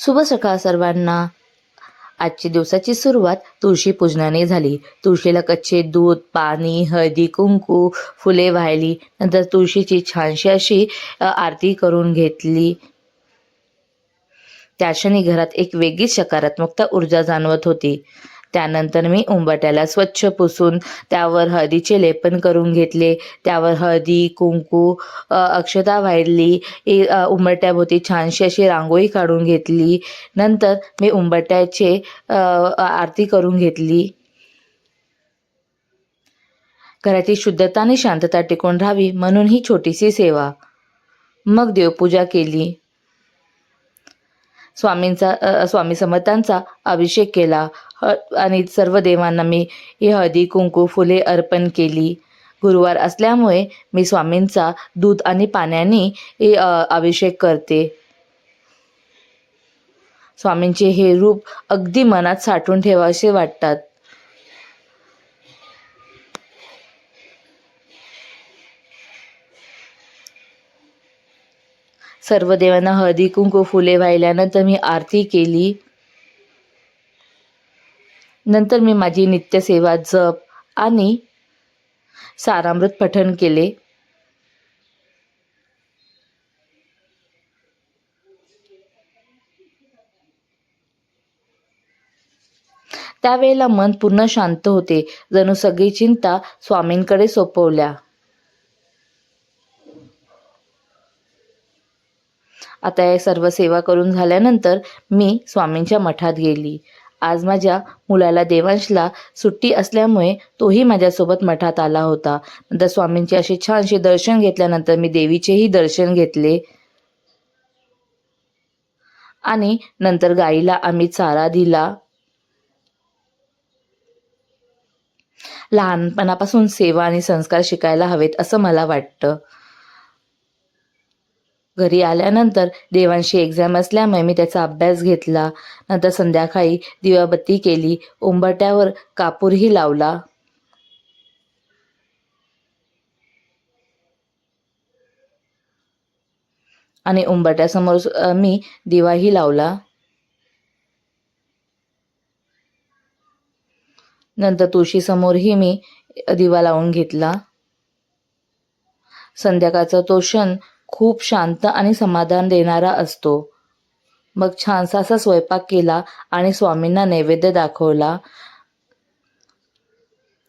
शुभ सकाळ सर्वांना. आजची दिवसाची सुरुवात तुळशी पूजनाने झाली. तुळशीला कच्चे दूध पाणी हळदी कुंकू फुले वाहिली. नंतर तुळशीची छानशी अशी आरती करून घेतली. त्या क्षणी घरात एक वेगळीच सकारात्मकता ऊर्जा जाणवत होती. त्यानंतर मी उंबट्याला स्वच्छ पुसून त्यावर हळदीचे लेपन करून घेतले. त्यावर हळदी कुंकू अक्षता वाहिली उंबट्याभोवती छानशी अशी रांगोळी काढून घेतली. नंतर मी उंबट्याचे आरती करून घेतली. घराची शुद्धता आणि शांतता टिकून राहावी म्हणून ही छोटीशी सेवा. मग देवपूजा केली. स्वामींचा स्वामी समर्थांचा अभिषेक केला. आणि सर्व देवांना मी ही हळदी कुंकू फुले अर्पण केली. गुरुवार असल्यामुळे मी स्वामींचा दूध आणि पाण्याने अभिषेक करते. स्वामींचे हे रूप अगदी मनात साठवून ठेवावेसे वाटतात. सर्व देवांना हळदी कुंकू फुले वाहिल्यानंतर मी आरती केली. नंतर मी माझी नित्यसेवा जप आणि सारामृत पठण केले. त्यावेळेला मन पूर्ण शांत होते. जणू सगळी चिंता स्वामींकडे सोपवल्या. आता या सर्व सेवा करून झाल्यानंतर मी स्वामींच्या मठात गेली. आज माझ्या मुलाला देवांशला सुट्टी असल्यामुळे तोही माझ्यासोबत मठात आला होता. नंतर स्वामींचे असे छानसे दर्शन घेतल्यानंतर मी देवीचेही दर्शन घेतले. आणि नंतर गाईला आम्ही चारा दिला. लहानपणापासून सेवा आणि संस्कार शिकायला हवेत असं मला वाटतं. घरी आल्यानंतर देवांशी एक्झाम असल्यामुळे मी त्याचा अभ्यास घेतला. नंतर संध्याकाळी दिवाबत्ती केली. उंबरट्यावर कापूरही लावला. आणि उंबरट्यासमोर मी दिवाही लावला. नंतर तुळशीसमोरही मी दिवा लावून घेतला. संध्याकाळचा तो क्षण खूप शांत आणि समाधान देणारा असतो. मग छानसा असा स्वयंपाक केला आणि स्वामींना नैवेद्य दाखवला.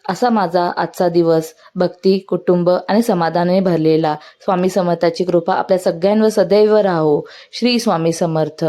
असा माझा आजचा दिवस. भक्ती कुटुंब आणि समाधानाने भरलेला. स्वामी समर्थाची कृपा आपल्या सगळ्यांवर सदैव राहो. श्री स्वामी समर्थ.